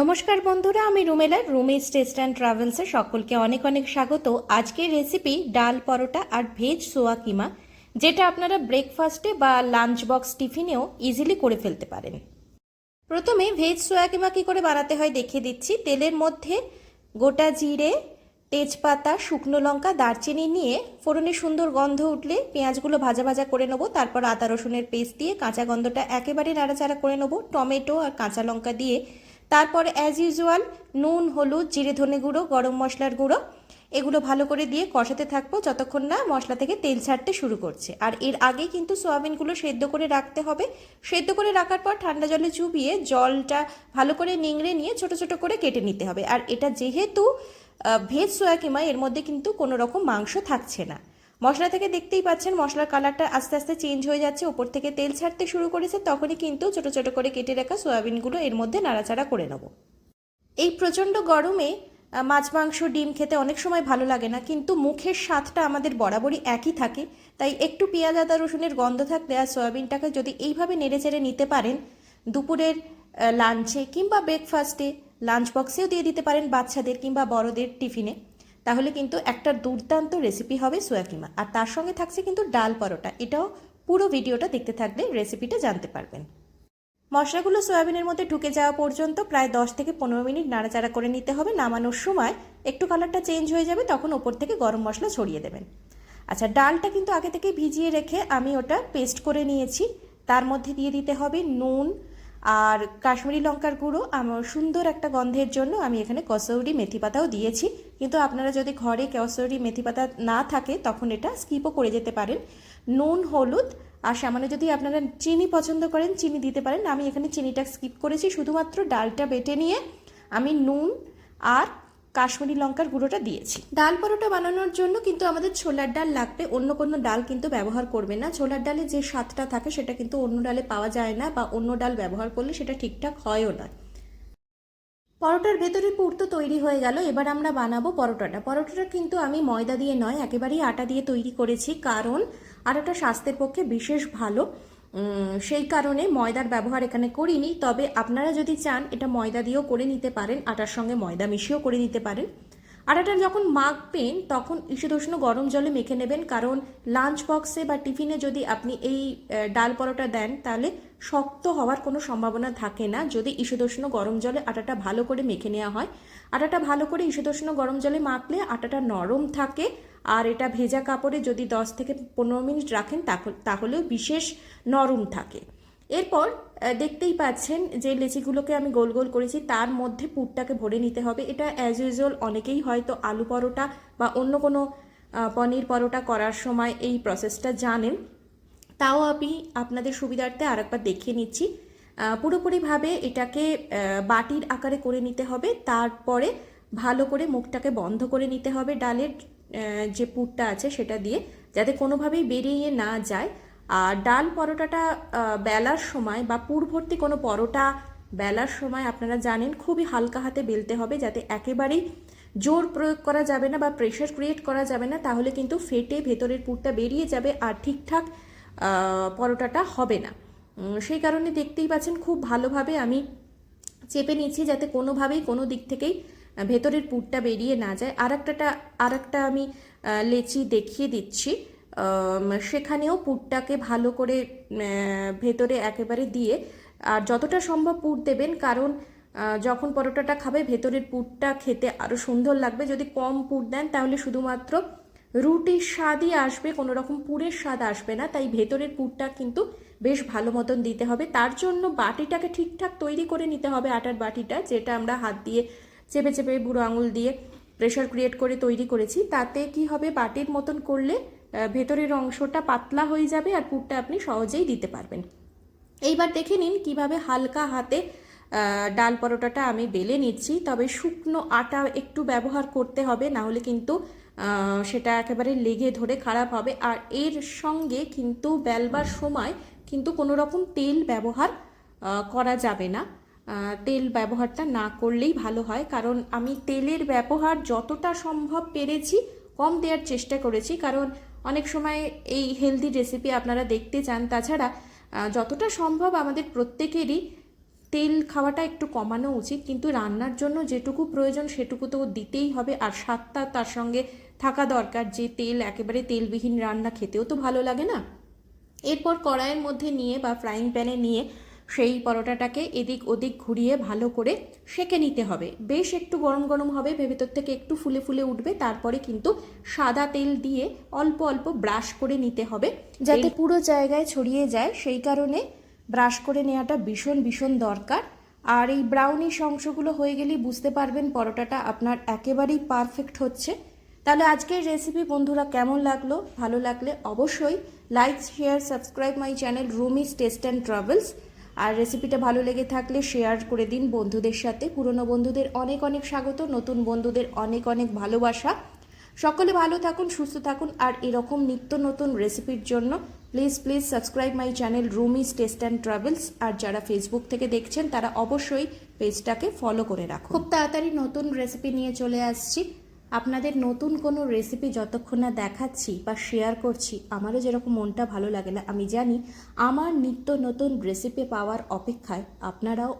নমস্কার বন্ধুরা, আমি রুমেলার রুমেজ টেস্ট অ্যান্ড ট্রাভেলসে সকলকে অনেক অনেক স্বাগত। আজকের রেসিপি ডাল পরোটা আর ভেজ সোয়া কিমা, যেটা আপনারা ব্রেকফাস্টে বা লাঞ্চ বক্স টিফিনেও ইজিলি করে ফেলতে পারেন। প্রথমে ভেজ সোয়া কিমা কী করে বানাতে হয় দেখিয়ে দিচ্ছি। তেলের মধ্যে গোটা জিরে, তেজপাতা, শুকনো লঙ্কা, দারচিনি নিয়ে ফোড়নে সুন্দর গন্ধ উঠলে পেঁয়াজগুলো ভাজা ভাজা করে নেব। তারপর আদা রসুনের পেস্ট দিয়ে কাঁচা গন্ধটা একেবারে নাড়াচাড়া করে নেব। টমেটো আর কাঁচা লঙ্কা দিয়ে তারপর অ্যাজ ইউজুয়াল নুন, হলুদ, জিরে ধনে গুঁড়ো, গরম মশলার গুঁড়ো। এগুলো ভালো করে দিয়ে কষাতে থাকব যতক্ষণ না মশলা থেকে তেল ছাড়তে শুরু করছে। আর এর আগে কিন্তু সোয়াবিনগুলো সেদ্ধ করে রাখতে হবে। সেদ্ধ করে রাখার পর ঠান্ডা জলে চুবিয়ে জলটা ভালো করে নিংড়ে নিয়ে ছোট ছোট করে কেটে নিতে হবে। আর এটা যেহেতু ভেজ সোয়া কিমা, এর মধ্যে কিন্তু কোনো রকম মাংস থাকছে না। মশলা থেকে দেখতেই পাচ্ছেন মশলার কালারটা আস্তে আস্তে চেঞ্জ হয়ে যাচ্ছে। ওপর থেকে তেল ছাড়তে শুরু করেছে, তখনই কিন্তু ছোট ছোট করে কেটে রাখা সয়াবিনগুলো এর মধ্যে নাড়াচাড়া করে নেব। এই প্রচণ্ড গরমে মাছ, মাংস, ডিম খেতে অনেক সময় ভালো লাগে না, কিন্তু মুখের স্বাদটা আমাদের বরাবরই একই থাকে। তাই একটু পেঁয়াজ, আদা, রসুনের গন্ধ থাকলে আর সয়াবিনটাকে যদি এইভাবে নেড়ে চেড়ে নিতে পারেন, দুপুরের লাঞ্চে কিংবা ব্রেকফাস্টে লাঞ্চ বক্সেও দিয়ে দিতে পারেন বাচ্চাদের কিংবা বড়দের টিফিনে। তাহলে কিন্তু একটা দুর্দান্ত রেসিপি হবে সোয়া কিমা আর তার সঙ্গে থাকছে কিন্তু ডাল পরোটা। এটাও পুরো ভিডিওটা দেখতে থাকলে রেসিপিটা জানতে পারবেন। মশলাগুলো সয়াবিনের মধ্যে ঢুকে যাওয়া পর্যন্ত প্রায় দশ থেকে পনেরো মিনিট নাড়াচাড়া করে নিতে হবে। নামানোর সময় একটু কালারটা চেঞ্জ হয়ে যাবে, তখন ওপর থেকে গরম মশলা ছড়িয়ে দেবেন। আচ্ছা ডালটা কিন্তু আগে থেকে ভিজিয়ে রেখে আমি ওটা পেস্ট করে নিয়েছি। তার মধ্যে দিয়ে দিতে হবে নুন আর কাশ্মীরি লঙ্কার গুঁড়ো আমার সুন্দর একটা গন্ধের জন্য আমি এখানে কসৌরি মেথি পাতাও দিয়েছি। কিন্তু আপনারা যদি ঘরে কসৌরি মেথি পাতা না থাকে, তখন এটা স্কিপও করে যেতে পারেন। নুন, হলুদ আর সামান্য যদি আপনারা চিনি পছন্দ করেন, চিনি দিতে পারেন। আমি এখানে চিনিটা স্কিপ করেছি, শুধুমাত্র ডালটা বেটে নিয়ে আমি নুন আর কাশ্মীরি লঙ্কার গুঁড়োটা দিয়েছি। ডাল পরোটা বানানোর জন্য কিন্তু আমাদের ছোলার ডাল লাগবে, অন্য কোনো ডাল কিন্তু ব্যবহার করবে না। ছোলার ডালে যে স্বাদটা থাকে সেটা কিন্তু অন্য ডালে পাওয়া যায় না বা অন্য ডাল ব্যবহার করলে সেটা ঠিকঠাক হয়ও না। পরোটার ভেতরে পুর তো তৈরি হয়ে গেল, এবার আমরা বানাবো পরোটাটা। পরোটাটা কিন্তু আমি ময়দা দিয়ে নয়, একেবারেই আটা দিয়ে তৈরি করেছি, কারণ আটাটা স্বাস্থ্যের পক্ষে বিশেষ ভালো। সেই কারণে ময়দার ব্যবহার এখানে করিনি। তবে আপনারা যদি চান, এটা ময়দা দিয়েও করে নিতে পারেন, আটার সঙ্গে ময়দা মিশিয়েও করে নিতে পারেন। আটাটা যখন মাখবেন, তখন ঈষদুষ্ণ গরম জলে মেখে নেবেন, কারণ লাঞ্চ বক্সে বা টিফিনে যদি আপনি এই ডাল পরোটা দেন, তাহলে শক্ত হওয়ার কোনো সম্ভাবনা থাকে না। যদি ঈষদুষ্ণ গরম জলে আটাটা ভালো করে মেখে নেওয়া হয়, আটাটা ভালো করে ঈষদুষ্ণ গরম জলে মাখলে আটাটা নরম থাকে আর এটা ভেজা কাপড়ে যদি দশ থেকে পনেরো মিনিট রাখেন তাহ- তাহলেও বিশেষ নরম থাকে। এরপর দেখতেই পাচ্ছেন যে লেচিগুলোকে আমি গোল গোল করেছি, তার মধ্যে পুরটাকে ভরে নিতে হবে। এটা অ্যাজ ইউজুয়াল অনেকেই হয়তো আলু পরোটা বা অন্য কোনো পনির পরোটা করার সময় এই প্রসেসটা জানেন। তাও আমি আপনাদের সুবিধার্থে আরেকবার দেখিয়ে নিচ্ছি। পুরোপুরিভাবে এটাকে বাটির আকারে করে নিতে হবে, তারপরে ভালো করে মুখটাকে বন্ধ করে নিতে হবে ডালের যে পুরটা আছে সেটা দিয়ে যাতে কোনোভাবেই বেরিয়ে না যায়। আর ডাল পরোটাটা বেলার সময় বা পুর ভর্তি কোনো পরোটা বেলার সময় আপনারা জানেন খুবই হালকা হাতে বেলতে হবে যাতে একেবারেই জোর প্রয়োগ করা যাবে না বা প্রেশার ক্রিয়েট করা যাবে না, তাহলে কিন্তু ফেটে ভেতরের পুরটা বেরিয়ে যাবে আর ঠিকঠাক পরোটাটা হবে না। সেই কারণে দেখতেই পাচ্ছেন খুব ভালোভাবে আমি চেপে নিচ্ছি যাতে কোনোভাবেই কোনো দিক থেকেই ভেতরের পুরটা বেরিয়ে না যায়। আর একটাটা আর একটা আমি লেচি দেখিয়ে দিচ্ছি। সেখানেও পুরটাকে ভালো করে ভেতরে একেবারে দিয়ে, আর যতটা সম্ভব পুর দেবেন, কারণ যখন পরোটাটা খাবে, ভেতরের পুরটা খেতে আরও সুন্দর লাগবে। যদি কম পুর দেন, তাহলে শুধুমাত্র রুটির স্বাদই আসবে, কোনো রকম পুরের স্বাদ আসবে না। তাই ভেতরের পুরটা কিন্তু বেশ ভালো মতন দিতে হবে। তার জন্য বাটিটাকে ঠিকঠাক তৈরি করে নিতে হবে আটার বাটিটা, যেটা আমরা হাত দিয়ে চেপে চেপে বুড়ো আঙুল দিয়ে প্রেশার ক্রিয়েট করে তৈরি করেছি। তাতে কি হবে? বাটির মতন করলে ভেতরের অংশটা পাতলা হয়ে যাবে আর পুরটা আপনি সহজেই দিতে পারবেন। এইবার দেখে নিন কীভাবে হালকা হাতে ডাল পরোটাটা আমি বেলে নিচ্ছি। তবে শুকনো আটা একটু ব্যবহার করতে হবে, না হলে কিন্তু সেটা একেবারে লেগে ধরে খারাপ হবে। আর এর সঙ্গে কিন্তু বেলবার সময় কিন্তু কোনো রকম তেল ব্যবহার করা যাবে না। তেল ব্যবহারটা না করলেই ভালো হয়। কারণ আমি তেলের ব্যবহার যতটা সম্ভব পেরেছি, কম দেওয়ার চেষ্টা করেছি। কারণ অনেক সময় এই হেলদি রেসিপি আপনারা দেখতে চান। তাছাড়া যতটা সম্ভব আমাদের প্রত্যেকেরই তেল খাওয়াটা একটু কমানো উচিত। কিন্তু রান্নার জন্য যেটুকু প্রয়োজন সেটুকু তো দিতেই হবে। আর স্বাদটা তার সঙ্গে থাকা দরকার যে তেল একেবারে তেলবিহীন রান্না খেতেও তো ভালো লাগে না। এরপর কড়াইয়ের মধ্যে নিয়ে বা ফ্রাইং প্যানে নিয়ে সেই পরোটাটাকে এদিক ওদিক ঘুরিয়ে ভালো করে সেঁকে নিতে হবে। বেশ একটু গরম গরম হবে ভেতর থেকে একটু ফুলে ফুলে উঠবে তারপরে কিন্তু সাদা তেল দিয়ে অল্প অল্প ব্রাশ করে নিতে হবে। যাতে পুরো জায়গায় ছড়িয়ে যায় সেই কারণে ব্রাশ করে নেওয়াটা ভীষণ ভীষণ দরকার। আর এই ব্রাউনিশ অংশগুলো হয়ে গেলেই বুঝতে পারবেন পরোটাটা আপনার একেবারেই পারফেক্ট হচ্ছে। তাহলে আজকের রেসিপি বন্ধুরা কেমন লাগল? ভালো লাগলে অবশ্যই like share subscribe my channel Rumi's taste and travels আর রেসিপিটা ভালো লেগে থাকলে শেয়ার করে দিন বন্ধুদের সাথে। পুরনো বন্ধুদের অনেক অনেক স্বাগত, নতুন বন্ধুদের অনেক অনেক ভালোবাসা। সকলে ভালো থাকুন, সুস্থ থাকুন, আর এরকম নিত্য নতুন রেসিপির জন্য please please subscribe my channel Rumi's taste and travels আর যারা ফেসবুক থেকে দেখছেন, তারা অবশ্যই পেজটাকে ফলো করে রাখুন। খুব তাড়াতাড়ি নতুন রেসিপি নিয়ে চলে আসছি। আপনাদের নতুন কোনো রেসিপি যতক্ষণ না দেখাচ্ছি বা শেয়ার করছি, আমারও যেরকম মনটা ভালো লাগে না। আমি জানি, আমার নিত্য নতুন রেসিপি পাওয়ার অপেক্ষায় আপনারাও